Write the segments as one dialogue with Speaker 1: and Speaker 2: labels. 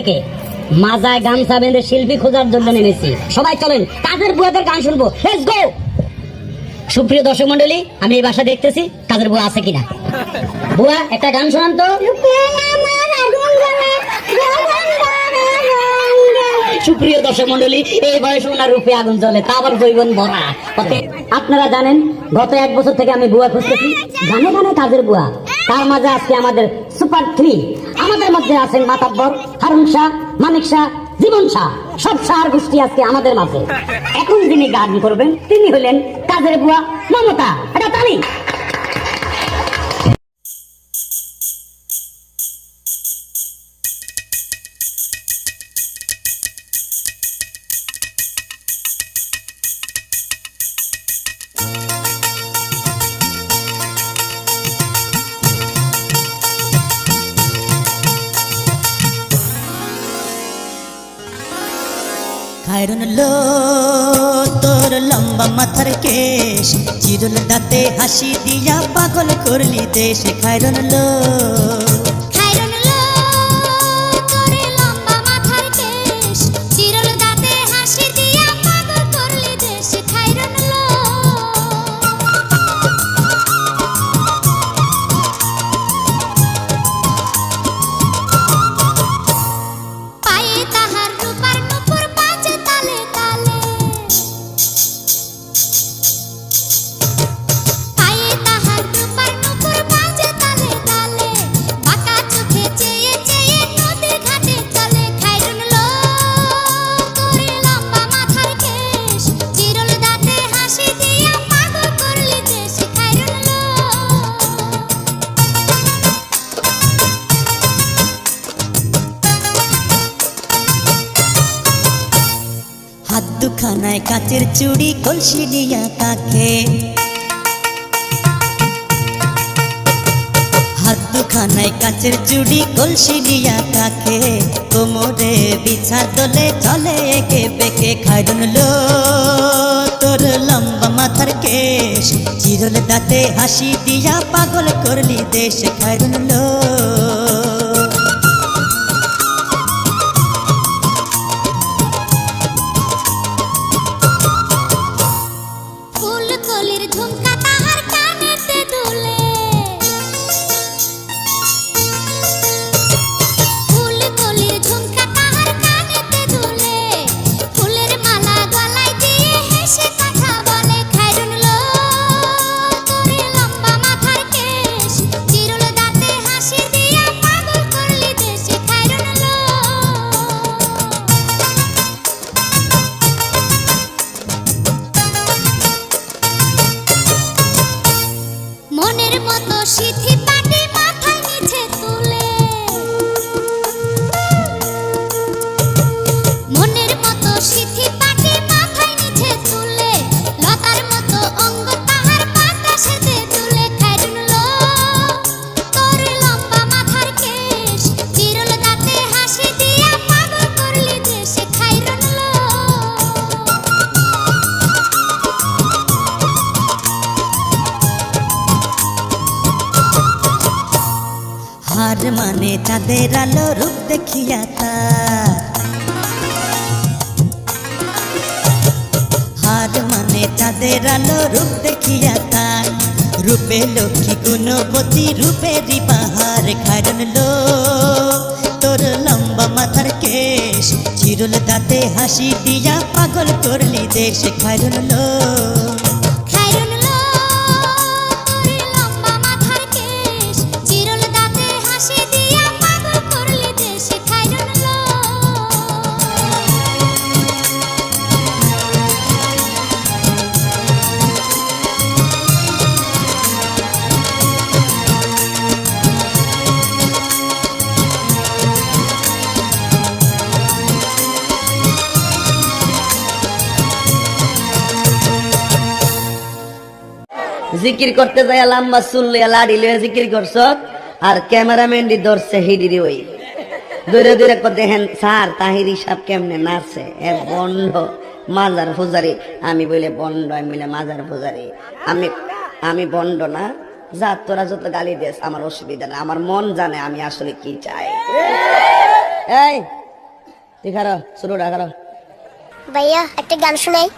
Speaker 1: থেকে মাজায় গামছা বেঁধে শিল্পী খোঁজার জন্য নেমেছি। সবাই চলেন, কাদের বুয়াদের গান শুনব? সুপ্রিয় দর্শক মন্ডলী আমি এই বাসা দেখতেছি, কাদের বুয়া আছে কিনা? বুয়া, একটা গান শোনান তো। সুপ্রিয় দর্শক মন্ডলী এই বয়সে ওনার রূপে আগুন জ্বলে, তা আবার জৈবন ভরা আপনারা জানেন, গত এক বছর থেকে আমি বুয়া খুঁজতেছি। গানে গানে কাজের বুয়া? তার মাঝে আজকে আমাদের সুপার থ্রি। আমাদের মধ্যে আছেন মাতাব্বর, হারুন শাহ, মানিক শাহ, জীবন শাহ। সব শাহ গোষ্ঠী আজকে আমাদের মাঝে। এখন যিনি গান করবেন, তিনি হলেন কাজের বুয়া মমতা। এটা তালি।
Speaker 2: খায়রন লো তোর লম্বা মাথার কেশ চিরুল দাঁতে হাসি দিয়া পাগল করলি দেশ খায়রন লো হাত দুখানায় কাচের চুড়ি কলসি দিয়া কাকে হাত দুখানায় কাচের চুড়ি কলসি দিয়া কাকে কোমরে বিছা দলে চলে একে বেকে খাইরন লো। তোর লম্বা মাথার কেশ, চিরল দাঁতে হাসি দিয়া পাগল করলি দেশ খাইরন হার মানে চাঁদের আলো রূপ দেখিয়া তার। হার মানে চাঁদের আলো রূপ দেখিয়া তার। রূপে লক্ষ্মী গুণবতী, রূপেরই বাহার খারণ লো তোর লম্বা মাথার কেশ, চিরুল দাঁতে হাসি দিয়া পাগল করলি দেশ খারণ লো
Speaker 1: জিকির করতে যায় লাম্বা চুল লইয়া লাড়ি লইয়া জিকির করছ? আর ক্যামেরাম্যান দি ধরছে হিডিরি ওই। দূরে দূরে কো দেখেন স্যার তাহিরি সাহেব কেমনে নাচে? এ বন্ধ মাজার ফুজারি আমি বলে বন্ড আমি বলে মাজার ফুজারি আমি আমি বন্ড না। যা তোরা যত গালি দিয়েছ আমার অসুবিধা না। আমার মন জানে আমি আসলে কি চাই।
Speaker 3: এই তুই খারো শুরুটা
Speaker 4: ভাইয়া একটা গান শোনাই।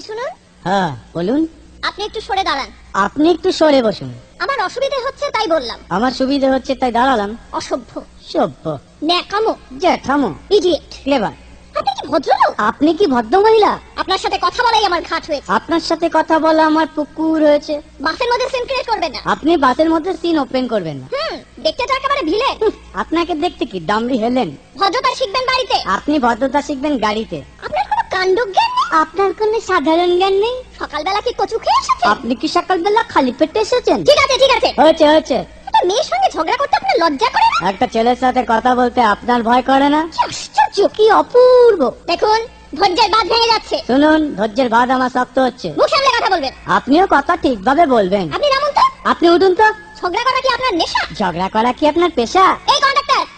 Speaker 4: শুনুন?
Speaker 3: হ্যাঁ বলুন।
Speaker 4: আপনি একটু সরে দাঁড়ান।
Speaker 3: আপনি একটু সরে বসুন।
Speaker 4: আমার অসুবিধা হচ্ছে তাই বললাম।
Speaker 3: আমার সুবিধা হচ্ছে তাই দাঁড়ালাম।
Speaker 4: অসভ্য।
Speaker 3: সভ্য।
Speaker 4: ন্যাকামো।
Speaker 3: জ্যাঠামো।
Speaker 4: ইডিয়েট
Speaker 3: ক্লেভার
Speaker 4: আপনি কি ভদ্রলোক?
Speaker 3: আপনি কি ভদ্র মহিলা?
Speaker 4: আপনার সাথে কথা বলাই আমার ঘাট হয়েছে।
Speaker 3: আপনার সাথে কথা বলা আমার পুকুর হয়েছে।
Speaker 4: বাসের মধ্যে সিন ক্রিয়েট করবেন না।
Speaker 3: আপনি বাসের মধ্যে সিন ওপেন করবেন না।
Speaker 4: হুম দেখতে তো একেবারে ভিলে
Speaker 3: আপনাকে দেখতে কি? ডামরি হেলেন।
Speaker 4: ভদ্রতা শিখবেন বাড়িতে।
Speaker 3: আপনি ভদ্রতা শিখবেন গাড়িতে।
Speaker 4: কাণ্ডজ্ঞান
Speaker 3: আপনার কোনো সাধারণ জ্ঞান নেই?
Speaker 4: সকালবেলা কি কচু খেয়ে এসেছেন?
Speaker 3: আপনি কি সকালবেলা খালি পেটে এসেছেন?
Speaker 4: ঠিক আছে ঠিক আছে।
Speaker 3: হয়েছে হয়েছে।
Speaker 4: একটা মেয়ের সঙ্গে ঝগড়া করতে আপনার লজ্জা করে না?
Speaker 3: একটা ছেলের সাথে কথা বলতে আপনার ভয় করে না?
Speaker 4: কি আশ্চর্য
Speaker 3: কি অপূর্ব।
Speaker 4: দেখুন ধৈর্যের বাঁধ ভেঙে যাচ্ছে।
Speaker 3: শুনুন ধৈর্যের বাদ আমার শক্ত হচ্ছে।
Speaker 4: মুখ সামলে কথা বলবেন।
Speaker 3: আপনিও কথা ঠিকভাবে বলবেন।
Speaker 4: আপনি নামুন তো?
Speaker 3: আপনি উঠুন তো?
Speaker 4: ঝগড়া করা কি আপনার নেশা?
Speaker 3: ঝগড়া করা কি আপনার পেশা?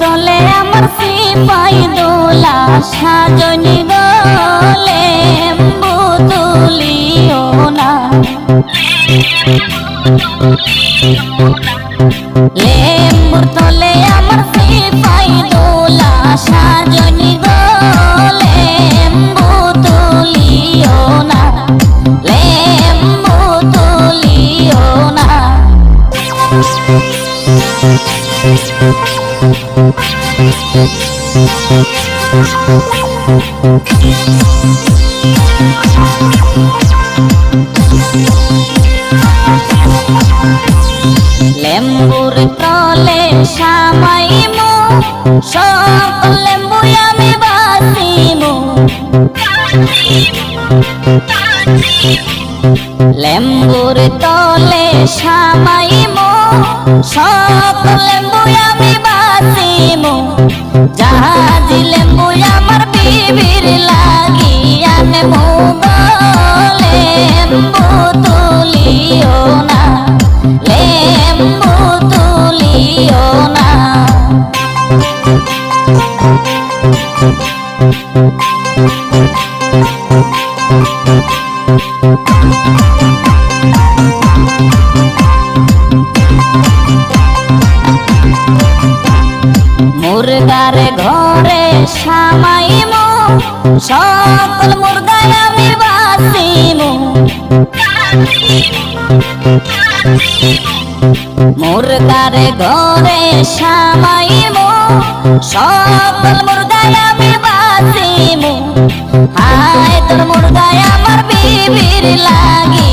Speaker 2: তলে আমার সিপাই দোলা সাজনি গলে বুতুলিও না। লেম্বুর তলে আমার লেম্বুর তলে সামাইমু সকল লেম্বু আমি লেম্বুর তলে আমি বাসিমু জাহাজ লেম্বু আমার বিবির লাগিয়া নেমু গো লেম্বু তুলিও না লেম্বু তুলিও না। মুরগার ঘরে সামাইমু সকল মুরগায় আমি বাসিমু মুরগার ঘরে সামাইমু সকল মুরগায় আমি বাসিমু হায় তোর মুরগায় আমার বিবির লাগি।